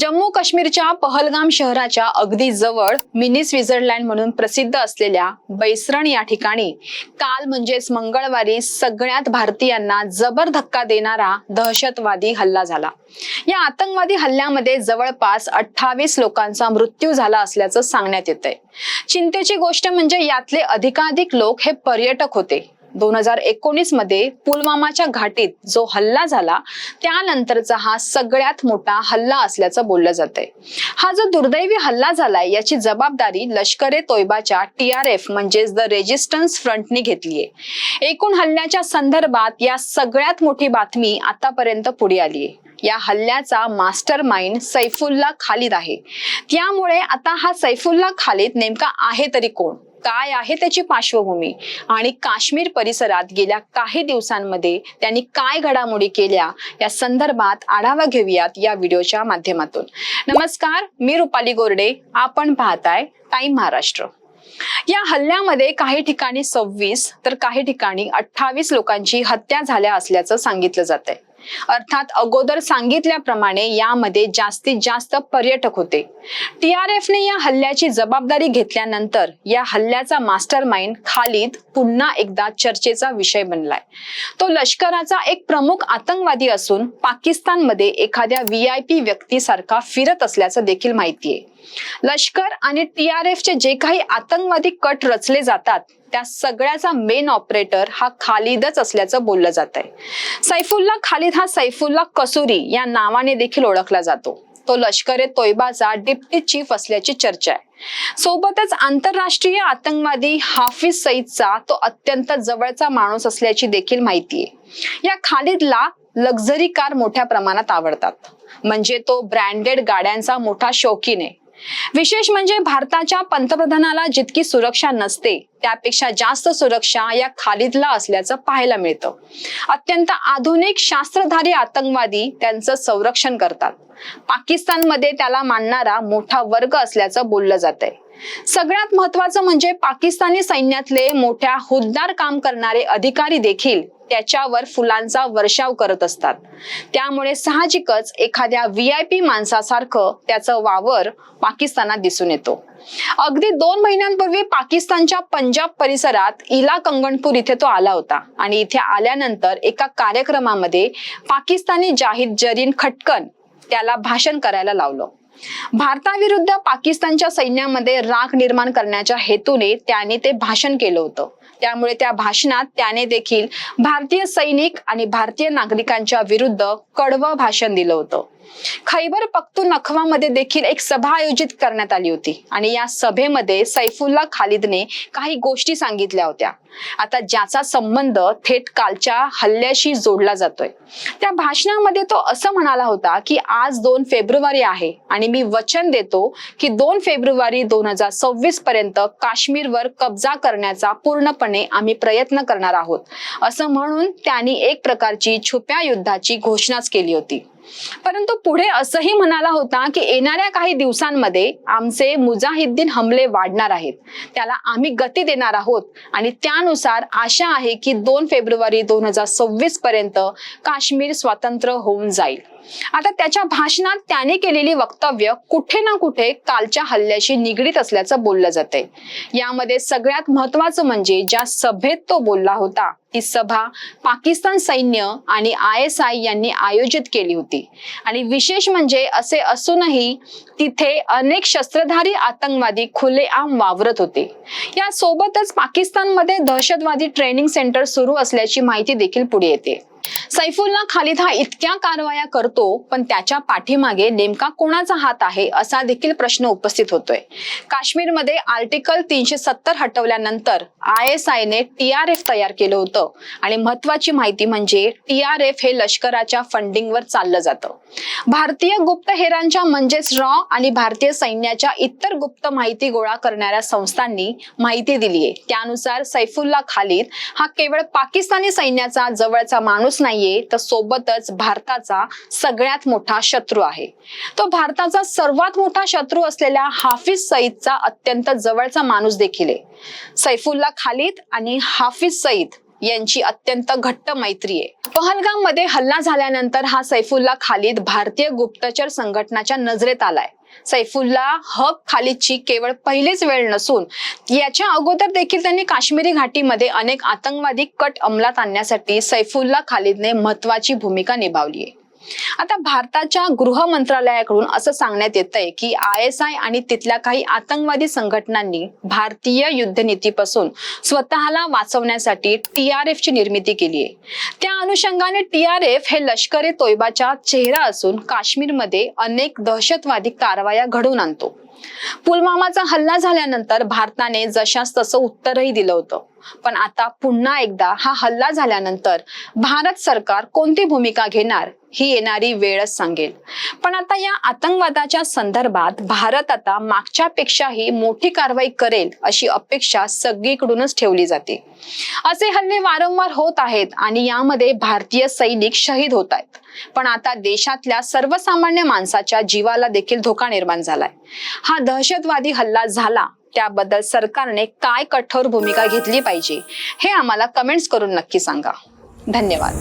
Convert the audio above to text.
जम्मू काश्मीरच्या पहलगाम शहराच्या अगदी जवळ मिनी स्वित्झर्लंड म्हणून प्रसिद्ध असलेल्या बैसरण या ठिकाणी काल म्हणजेच मंगळवारी सगळ्यात भारतीयांना जबर धक्का देणारा दहशतवादी हल्ला झाला. या आतंकवादी हल्ल्यामध्ये जवळपास अठ्ठावीस लोकांचा मृत्यू झाला असल्याचं सांगण्यात येतंय. चिंतेची गोष्ट म्हणजे यातले अधिकाधिक लोक हे पर्यटक होते. दोन हजार एकोणीसमध्ये पुलवामाच्या घाटीत जो हल्ला झाला त्यानंतरचा हा सगळ्यात मोठा हल्ला असल्याचं बोललं जातंय. हा जो दुर्दैवी हल्ला झालाय याची जबाबदारी लष्कर ए तोयबाच्या टी आर एफ म्हणजेच द रेजिस्टन्स फ्रंटने घेतलीये. एकूण हल्ल्याच्या संदर्भात या सगळ्यात मोठी बातमी आतापर्यंत पुढे आलीये. या हल्ल्याचा मास्टर माइंड सैफुल्ला खालिद आहे. त्यामुळे आता हा सैफुल्ला खालिद नेमका आहे तरी कोण? काय आहे त्याची पार्श्वभूमी? आणि काश्मीर परिसरात गेल्या काही दिवसांमध्ये त्यांनी काय घडामोडी केल्या? या संदर्भात आढावा घेऊयात या व्हिडिओच्या माध्यमातून. नमस्कार मी रुपाली गोरडे. आपण पाहताय टाइम महाराष्ट्र. या हल्ल्यामध्ये काही ठिकाणी सव्वीस तर काही ठिकाणी अठ्ठावीस लोकांची हत्या झाल्या असल्याचं सांगितलं जात आहे अर्थात अगोदर सांगितल्याप्रमाणे यामध्ये जास्तीत जास्त पर्यटक होते. टी आर एफने या हल्ल्याची जबाबदारी घेतल्यानंतर या हल्ल्याचा मास्टर माइंड खालिद पुन्हा एकदा चर्चेचा विषय बनलाय. तो लष्कराचा एक प्रमुख आतंकवादी असून पाकिस्तानमध्ये एखाद्या व्ही आय पी व्यक्तीसारखा फिरत असल्याचं देखील माहितीये. लष्कर आणि टी आर एफचे जे काही आतंकवादी कट रचले जातात त्या सगळ्याचा मेन ऑपरेटर हा खालिदच असल्याचं बोललं जात आहे सैफुल्ला खालिद हा सैफुल्ला कसुरी या नावाने देखील ओळखला जातो. तो लष्कर ए तोयबाचा डिप्टी चीफ असल्याची चर्चा आहे. सोबतच आंतरराष्ट्रीय आतंकवादी हाफिज सईदचा तो अत्यंत जवळचा माणूस असल्याची देखील माहिती आहे. या खालिदला लक्झरी कार मोठ्या प्रमाणात आवडतात. म्हणजे तो ब्रँडेड गाड्यांचा मोठा शौकीन आहे. विशेष म्हणजे भारताच्या पंतप्रधानाला जितकी सुरक्षा नसते त्यापेक्षा जास्त सुरक्षा या खालिदला असल्याचं पाहायला मिळतं. अत्यंत आधुनिक शास्त्रधारी आतंकवादी त्यांचं संरक्षण करतात. पाकिस्तानमध्ये त्याला मानणारा मोठा वर्ग असल्याचं बोललं जात आहे सगळ्यात महत्वाचं म्हणजे पाकिस्तानी सैन्यातले मोठ्या हुद्दार काम करणारे अधिकारी देखील त्याच्यावर फुलांचा वर्षाव करत असतात. त्यामुळे साहजिकच एखाद्या व्ही आय पी माणसासारखं त्याचं वावर पाकिस्तानात दिसून येतो. अगदी दोन महिन्यांपूर्वी पाकिस्तानच्या पंजाब परिसरात इला कंगणपूर इथे तो आला होता आणि इथे आल्यानंतर एका कार्यक्रमामध्ये पाकिस्तानी जाहीद जरीन खटकन त्याला भाषण करायला लावलं. भारताविरुद्ध पाकिस्तानच्या सैन्यामध्ये राग निर्माण करण्याच्या हेतूने त्याने ते भाषण केलं होतं. त्यामुळे त्या भाषणात त्याने देखील भारतीय सैनिक आणि भारतीय नागरिकांच्या विरुद्ध कडवं भाषण दिलं होतं. खैबर पख्तूनख्वामध्ये देखील एक सभा आयोजित करण्यात आली होती आणि या सभेमध्ये सैफुल्ला खालिदने काही गोष्टी सांगितल्या होत्या. आता ज्याचा संबंध थेट कालच्या हल्ल्याशी जोडला जातोय. त्या भाषणामध्ये तो असं म्हणाला होता की आज दोन फेब्रुवारी आहे आणि मी वचन देतो की दोन फेब्रुवारी दोन हजार सव्वीस पर्यंत काश्मीरवर कब्जा करण्याचा पूर्ण पूर्णपणे आम्ही प्रयत्न करणार आहोत. असं म्हणून त्यांनी एक प्रकारची छुप्या युद्धाची घोषणाच केली होती. परंतु पुढे असंही म्हणाला होता की येणाऱ्या काही दिवसांमध्ये आमचे मुजाहिद्दीन हमले वाढणार आहेत. त्याला आम्ही गती देणार आहोत. आणि त्यानुसार आशा आहे की दोन फेब्रुवारी दोन हजार सव्वीस पर्यंत काश्मीर स्वतंत्र होऊन जाईल. आता त्याच्या भाषणात त्याने केलेली वक्तव्य कुठे ना कुठे कालच्या हल्ल्याशी निगडीत असल्याचं बोललं जाते यामध्ये सगळ्यात महत्वाचं म्हणजे ज्या सभेत तो बोलला होता ती सभा पाकिस्तान सैन्य आणि आय एस आय यांनी आयोजित केली होती. आणि विशेष म्हणजे असे असूनही तिथे अनेक शस्त्रधारी आतंकवादी खुलेआम वावरत होते. या सोबतच पाकिस्तानमध्ये दहशतवादी ट्रेनिंग सेंटर सुरू असल्याची माहिती देखील पुढे येते. सैफुल्ला खालिद हा इतक्या कारवाया करतो पण त्याच्या पाठीमागे नेमका कोणाचा हात आहे असा देखील प्रश्न उपस्थित होतोय. काश्मीरमध्ये आर्टिकल तीनशे सत्तर हटवल्यानंतर आय एस आयने टी आर एफ तयार केलं होतं. आणि महत्वाची माहिती म्हणजे टी आर एफ हे लष्कराच्या फंडिंगवर चाललं जातं. भारतीय गुप्तहेरांच्या म्हणजेच रॉ आणि भारतीय सैन्याच्या इतर गुप्त माहिती गोळा करणाऱ्या संस्थांनी माहिती दिली आहे त्यानुसार सैफुल्ला खालिद हा केवळ पाकिस्तानी सैन्याचा जवळचा माणूस नाही नाहीये तर सोबतच भारताचा सगळ्यात मोठा शत्रू आहे. तो भारताचा सर्वात मोठा शत्रू असलेल्या हाफिज सईदचा अत्यंत जवळचा माणूस देखील आहे. सैफुल्ला खालिद आणि हाफिज सईद यांची अत्यंत घट्ट मैत्री आहे. पहलगाममध्ये हल्ला झाल्यानंतर हा सैफुल्ला खालिद भारतीय गुप्तचर संघटनाच्या नजरेत आलाय. सैफुल्ला हक खालिदची केवळ पहिलीच वेळ नसून याच्या अगोदर देखील त्यांनी काश्मीरी घाटीमध्ये अनेक आतंकवादी कट अंमलात आणण्यासाठी सैफुल्ला खालिदने महत्वाची भूमिका निभावली आहे आता भारताच्या गृह मंत्रालयाकडून असं सांगण्यात येत आहे की आय एस आय आणि तिथल्या काही आतंकवादी संघटनांनी भारतीय युद्धनीतीपासून स्वतःला वाचवण्यासाठी टी आर ची निर्मिती केली आहे. त्या अनुषंगाने टी आर एफ हे लष्कर ए तोयबाचा चेहरा असून काश्मीरमध्ये अनेक दहशतवादी कारवाया घडवून आणतो. पुलवामाचा हल्ला झाल्यानंतर भारताने जशास तसं उत्तरही दिलं होतं. पण आता पुन्हा एकदा हा हल्ला झाल्यानंतर भारत सरकार कोणती भूमिका घेणार ही येणारी वेळच सांगेल. पण आता या आतंकवादाच्या संदर्भात भारत आता मागच्या पेक्षाही मोठी कारवाई करेल अशी अपेक्षा सगळीकडूनच ठेवली जाते. असे हल्ले वारंवार होत आहेत आणि यामध्ये भारतीय सैनिक शहीद होत आहेत. पण आता देशातल्या सर्वसामान्य माणसाच्या जीवाला देखील धोका निर्माण झालाय. हा दहशतवादी हल्ला झाला त्याबद्दल सरकारने काय कठोर भूमिका घेतली पाहिजे हे आम्हाला कमेंट्स करून नक्की सांगा. धन्यवाद.